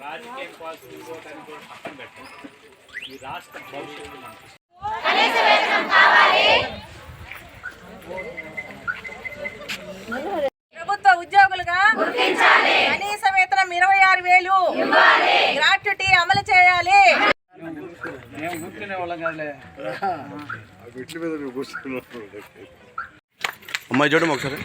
రాజకీయం కోసం ఇంకోటానికి కూడా పక్కన పెట్టండి. ఈ రాష్ట్ర భవిష్యత్తు మనకి ప్రభుత్వ ఉద్యోగులుగా కనీస వేతనం ఇరవై ఆరు వేలు. గ్రాట్యుటీ అమలు చేయాలి. మేము కూర్చునే వాళ్ళం కదలే వీటి మీద నువ్వు కూర్చున్నావు అమ్మాయి చూడము ఒకసారి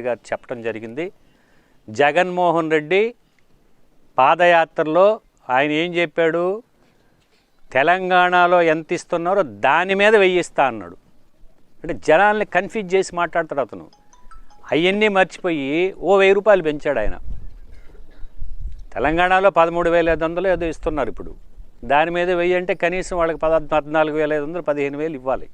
గారు చెప్పడం జరిగింది. జగన్మోహన్ రెడ్డి పాదయాత్రలో ఆయన ఏం చెప్పాడు? తెలంగాణలో ఎంత ఇస్తున్నారో దాని మీద వెయ్యిస్తా అన్నాడు. అంటే జనాల్ని కన్ఫ్యూజ్ చేసి మాట్లాడతాడు అతను. అవన్నీ మర్చిపోయి ఓ వెయ్యి రూపాయలు పెంచాడు ఆయన. తెలంగాణలో పదమూడు వేల ఐదు వందలు ఏదో ఇస్తున్నారు ఇప్పుడు. దాని మీద వెయ్యి అంటే కనీసం వాళ్ళకి పద పద్నాలుగు వేల ఐదు వందలు పదిహేను వేలు ఇవ్వాలి.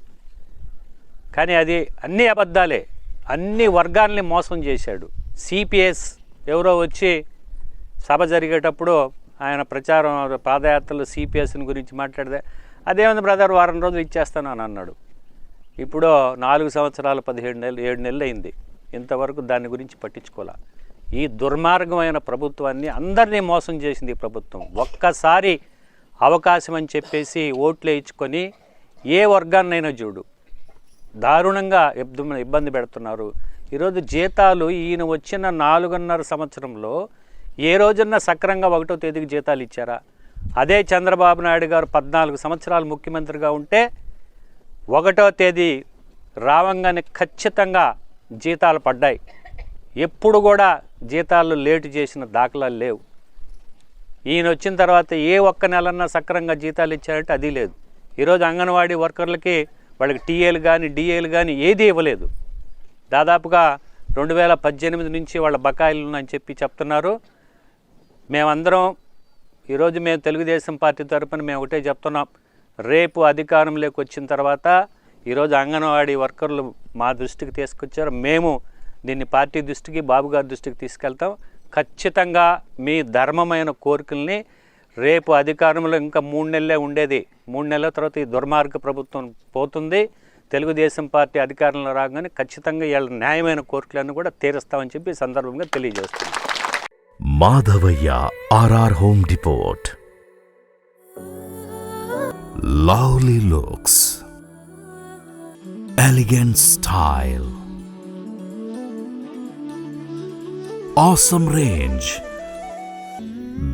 కానీ అది అన్ని అబద్ధాలే. అన్ని వర్గాల్ని మోసం చేశాడు. సిపిఎస్ ఎవరో వచ్చి సభ జరిగేటప్పుడు ఆయన ప్రచారం పాదయాత్రలో సిపిఎస్ని గురించి మాట్లాడితే అదేమైంది బ్రదర్ వారం రోజులు ఇచ్చేస్తాను అని అన్నాడు. ఇప్పుడు నాలుగు సంవత్సరాలు పదిహేడు నెలలు ఏడు నెలలు అయింది. ఇంతవరకు దాని గురించి పట్టించుకోలే. ఈ దుర్మార్గమైన ప్రభుత్వాన్ని అందరినీ మోసం చేసింది ఈ ప్రభుత్వం. ఒక్కసారి అవకాశం అని చెప్పేసి ఓట్లు వేయించుకొని ఏ వర్గాన్నైనా చూడు. దారుణంగా ఇబ్బంది పెడుతున్నారు. ఈరోజు జీతాలు ఈయన వచ్చిన నాలుగున్నర సంవత్సరంలో ఏ రోజున్నా సక్రంగా ఒకటో తేదీకి జీతాలు ఇచ్చారా? అదే చంద్రబాబు నాయుడు గారు పద్నాలుగు సంవత్సరాలు ముఖ్యమంత్రిగా ఉంటే ఒకటో తేదీ రావంగానే ఖచ్చితంగా జీతాలు పడ్డాయి. ఎప్పుడు కూడా జీతాలు లేటు చేసిన దాఖలాలు లేవు. ఈయన వచ్చిన తర్వాత ఏ ఒక్క నెలన్నా సక్రంగా జీతాలు ఇచ్చారంటే అది లేదు. ఈరోజు అంగన్వాడీ వర్కర్లకి వాళ్ళకి టీఏలు కానీ డిఏలు కానీ ఏది ఇవ్వలేదు. దాదాపుగా రెండు వేల పద్దెనిమిది నుంచి వాళ్ళ బకాయిలు ఉన్నాయని చెప్పి చెప్తున్నారు. మేమందరం ఈరోజు మేము తెలుగుదేశం పార్టీ తరఫున మేము ఒకటే చెప్తున్నాం. రేపు అధికారంలోకి వచ్చిన తర్వాత ఈరోజు అంగన్వాడీ వర్కర్లు మా దృష్టికి తీసుకొచ్చారు. మేము దీన్ని పార్టీ దృష్టికి బాబు గారి దృష్టికి తీసుకెళ్తాం. ఖచ్చితంగా మీ ధర్మమైన కోరికల్ని రేపు అధికారంలో ఇంకా మూడు నెలలే ఉండేది. మూడు నెలల తర్వాత ఈ దుర్మార్గ ప్రభుత్వం పోతుంది. తెలుగుదేశం పార్టీ అధికారంలో రాగానే ఖచ్చితంగా వీళ్ళ న్యాయమైన కోర్టులను కూడా తీరుస్తామని చెప్పి సందర్భంగా తెలియజేస్తుంది Madhavayya RR home depot lovely looks. Elegant style. awesome range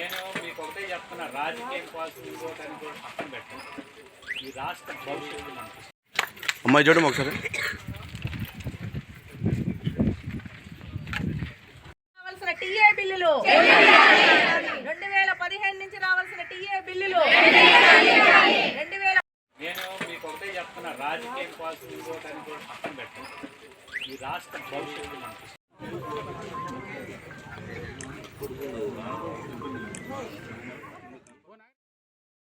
నేను మీకు ఒకటే చెప్తున్నా రాజకీయం కోసం ఇంకోటానికి కూడా పక్కన పెట్టండి. ఈ రాష్ట్ర భవిష్యత్తు మనకి అమ్మాయి చూడము ఒకసారి రావాల్సిన టీఏ బిల్లులు. రెండు వేల పదిహేను నుంచి రావాల్సిన టీఏ బిల్లులు. రెండు వేల నేను మీకు ఒకటే చెప్తున్నా రాజకీయం కోసం ఇంకోటానికి కూడా పక్కన పెట్టండి. ఈ రాష్ట్ర భవిష్యత్తు మనకి